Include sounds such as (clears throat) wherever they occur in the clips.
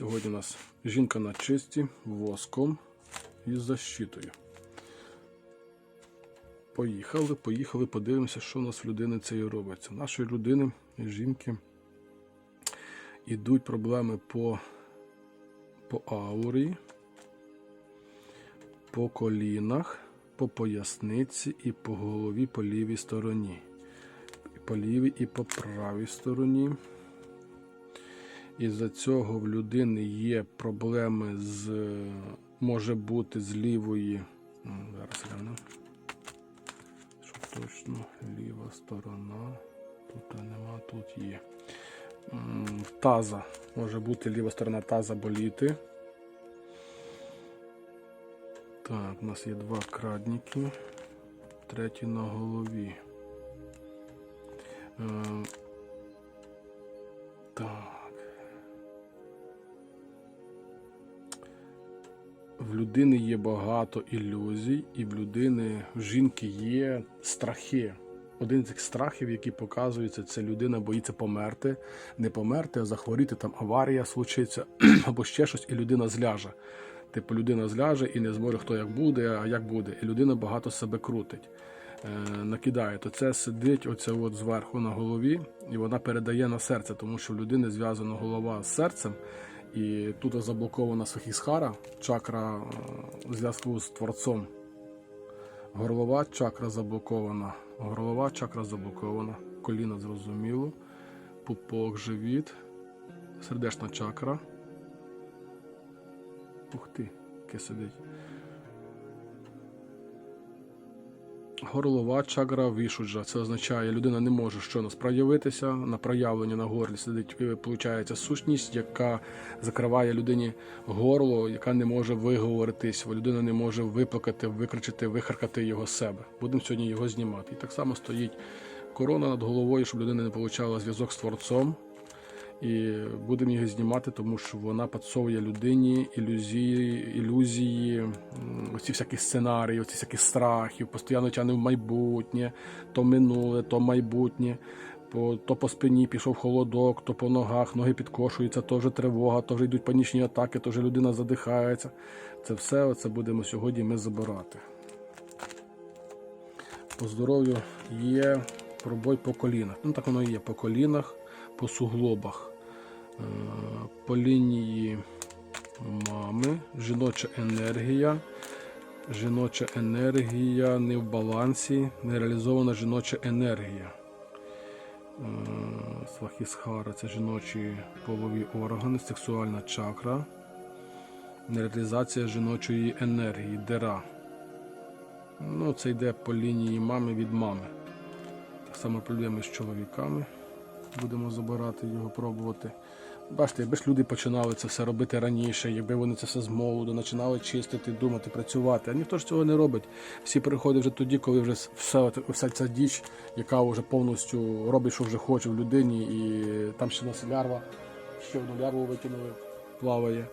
Сьогодні у нас жінка на чисті воском і защитою. Поїхали, поїхали, подивимося, що у нас в людини цієї робиться. У нашої людини, жінки, ідуть проблеми по, по аурі, по колінах, по поясниці і по голові по лівій стороні. І по лівій і по правій стороні. Із-за цього в людини є проблеми з може бути з лівої. Зараз гляну. Що точно ліва сторона. Тут нема, тут є. Таза. Може бути ліва сторона таза боліти. Так, у нас є два крадніки. Третій на голові. Е, так. В людини є багато ілюзій, і в людини, в жінки є страхи. Один з цих страхів, які показуються, це людина боїться померти, не померти, а захворіти, там аварія случиться (clears throat) або ще щось, і людина зляже. Типу, людина зляже і не зможе, хто як буде, а як буде. І людина багато себе крутить, е, накидає. То це сидить оце от зверху на голові, і вона передає на серце, тому що в людини зв'язана голова з серцем. І тут заблокована Сахісхара, чакра е, в зв'язку з творцом. Горлова чакра заблокована. Горлова чакра заблокована. Коліна зрозуміло. Пупок, живіт. Сердечна чакра. Ух ти, яке сидить. Горлова чакра вішуджа. Це означає, людина не може щось проявитися. На проявленні на горлі сидить, виходить, сущність, яка закриває людині горло, яка не може виговоритись, людина не може виплакати, викричати, вихаркати його себе. Будемо сьогодні його знімати. І так само стоїть корона над головою, щоб людина не отримала зв'язок з творцом. І будемо її знімати, тому що вона підсовує людині ілюзії, ілюзії, оці всякі сценарії, оці всякі страхів, постійно тягне в майбутнє, то минуле, то майбутнє. По, то по спині пішов холодок, то по ногах, ноги підкошуються, то вже тривога, то вже йдуть панічні атаки, то вже людина задихається. Це все це будемо сьогодні ми забирати. По здоров'ю є пробой по колінах. Ну так воно і є по колінах, по суглобах, Е, по лінії мами, жіноча енергія. Жіноча енергія не в балансі, нереалізована жіноча енергія. Е, Свахісхара це жіночі полові органи, сексуальна чакра, нереалізація жіночої енергії, дера. Ну, це йде по лінії мами від мами. Само проблеми з чоловіками. Будемо забирати його, пробувати. Бачите, якби ж люди починали це все робити раніше, якби вони це все з молоду починали чистити, думати, працювати. А ніхто ж цього не робить. Всі переходять вже тоді, коли вже все, вся ця діч, яка вже повністю робить, що вже хоче в людині, і там ще нас лярва, ще одну лярву викинули, плаває.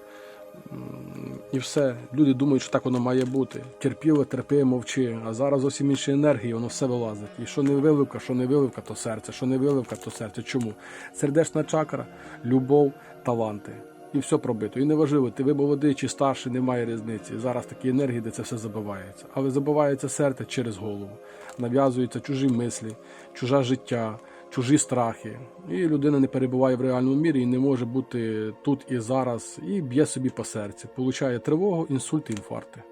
І все. Люди думають, що так воно має бути. Терпіли, терпи, мовчи. А зараз зовсім інші енергії, воно все вилазить. І що не виливка, що не виливка, то серце, що не виливка, то серце. Чому? Сердечна чакра, любов, таланти. І все пробито. І неважливо, ти ви молодий чи старший, немає різниці. Зараз такі енергії, де це все забивається. Але забивається серце через голову. Нав'язуються чужі мислі, чуже життя, чужі страхи. І людина не перебуває в реальному мірі і не може бути тут і зараз, і б'є собі по серці. Получає тривогу, інсульти, інфаркти.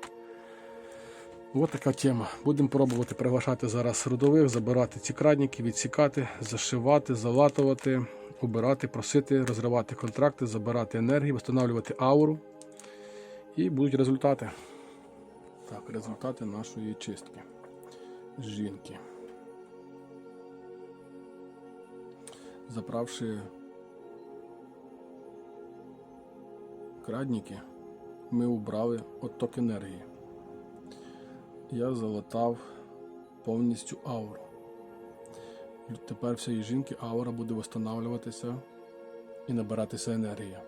Ось така тема. Будемо пробувати приглашати зараз родових, забирати ці крадники, відсікати, зашивати, залатувати, убирати, просити, розривати контракти, забирати енергію, встановлювати ауру. І будуть результати. Так, результати нашої чистки. Жінки. Заправши крадники, ми убрали отток енергії я залатав повністю ауру. Тепер всієї жінки аура буде встановлюватися і набиратися енергія.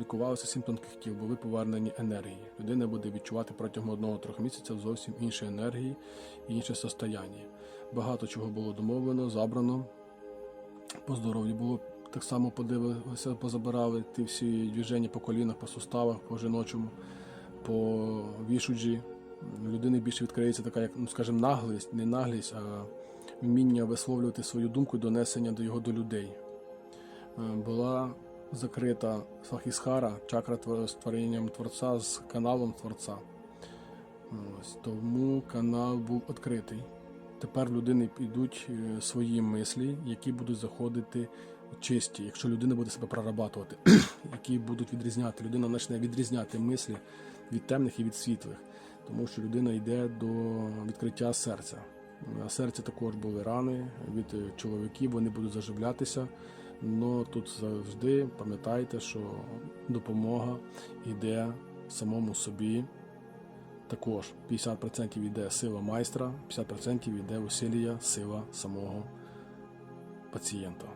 Лікувалося сім тонких тіл, були повернені енергії. Людина буде відчувати протягом одного-трьох місяців зовсім інші енергії і інше состояння. Багато чого було домовлено, забрано. По здоров'ю було так само подивилися, позабирали ті всі движення по колінах, по суставах, по жіночому, по вішуджі. Людини більше відкриється така, як, ну, скажімо, наглість, не наглість, а вміння висловлювати свою думку і донесення до його до людей. Е, Була закрита Сахісхара, чакра з творенням творця з каналом творця. Ось, тому канал був відкритий. Тепер людини підуть е, свої мислі, які будуть заходити чисті, якщо людина буде себе прорабатувати, (clears throat) які будуть відрізняти. Людина почне відрізняти мислі від темних і від світлих, тому що людина йде до відкриття серця. На серці також були рани від е, чоловіків, вони будуть заживлятися. Но тут завжди пам'ятайте, що допомога йде самому собі. Також 50% йде сила майстра, 50% йде усилія, сила самого пацієнта.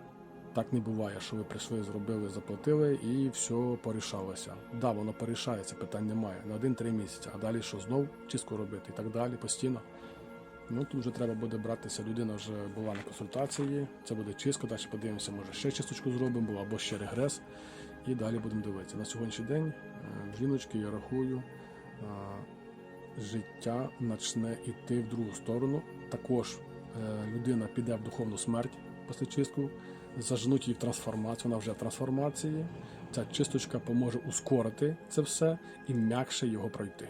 Так не буває, що ви прийшли, зробили, заплатили і все порішалося. Да, воно порішається, питань немає. На один-три місяці, а далі що знов чистку робити і так далі, постійно. Ну тут вже треба буде братися. Людина вже була на консультації, це буде чистка, далі подивимося, може ще чисточку зробимо, або ще регрес. І далі будемо дивитися. На сьогоднішній день е, жіночки я рахую, е, життя почне йти в другу сторону. Також е, людина піде в духовну смерть після чистку, зажнуть її в трансформацію, вона вже в трансформації. Ця чисточка поможе ускорити це все і м'якше його пройти.